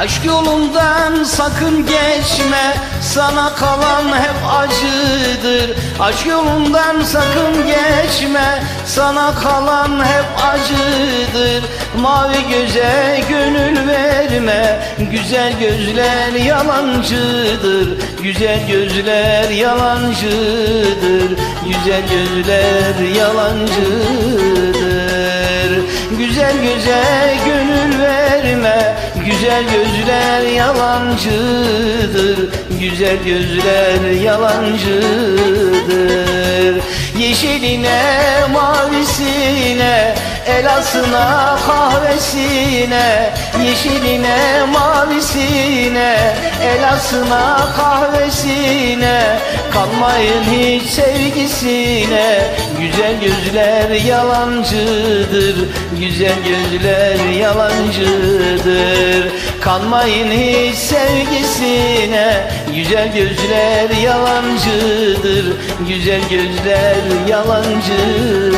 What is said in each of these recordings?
Aşk yolundan sakın geçme Sana kalan hep acıdır. Aşk yolundan sakın geçme Sana kalan hep acıdır. Mavi göze gönül verme Güzel gözler yalancıdır. Güzel gözler yalancıdır Güzel gözler yalancıdır. Güzel göze gönül verme Güzel gözler yalancıdır Güzel gözler yalancıdır. Yeşiline mavisine Elasına kahvesine Yeşiline mavisine Elasına kahvesine Kalmayın hiç sevgisine. Güzel gözler yalancıdır. Güzel gözler yalancıdır. Kanmayın hiç sevgisine. Güzel gözler yalancıdır. Güzel gözler yalancıdır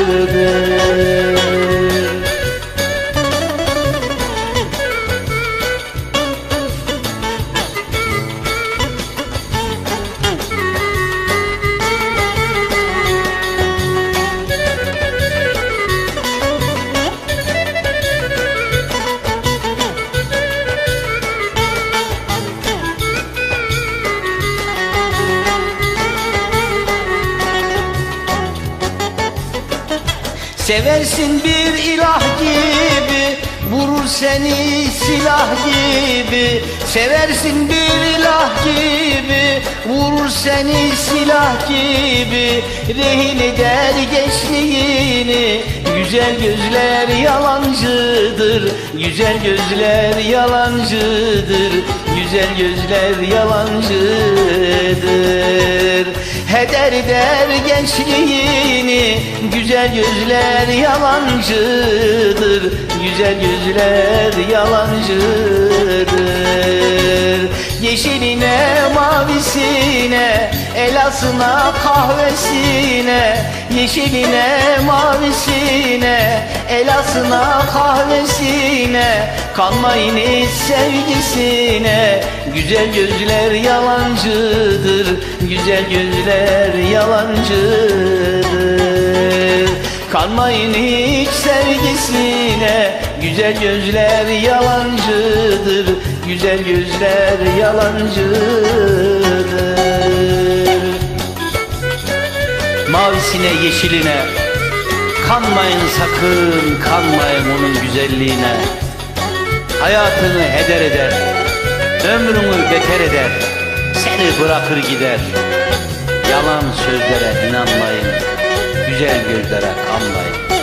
Seversin bir ilah gibi Vurur seni silah gibi. Seversin bir ilah gibi Vurur seni silah gibi. Rehin eder gençliğini Güzel gözler yalancıdır. Güzel gözler yalancıdır Güzel gözler yalancıdır Heder der gençliğini Güzel gözler yalancıdır. Güzel gözler yalancıdır Yeşiline mavisine Elasına kahvesine. Yeşiline mavisine Elasına kahvesine. Kanmayın hiç sevgisine. Güzel gözler yalancıdır. Güzel gözler yalancıdır. Kanmayın hiç sevgisine Güzel gözler yalancıdır Güzel gözler yalancıdır. Mavisine yeşiline Kanmayın sakın kanmayın onun güzelliğine. Hayatını heder eder Ömrünü beter eder Seni bırakır gider. Yalan sözlere inanmayın Güzel gözlere kanmayın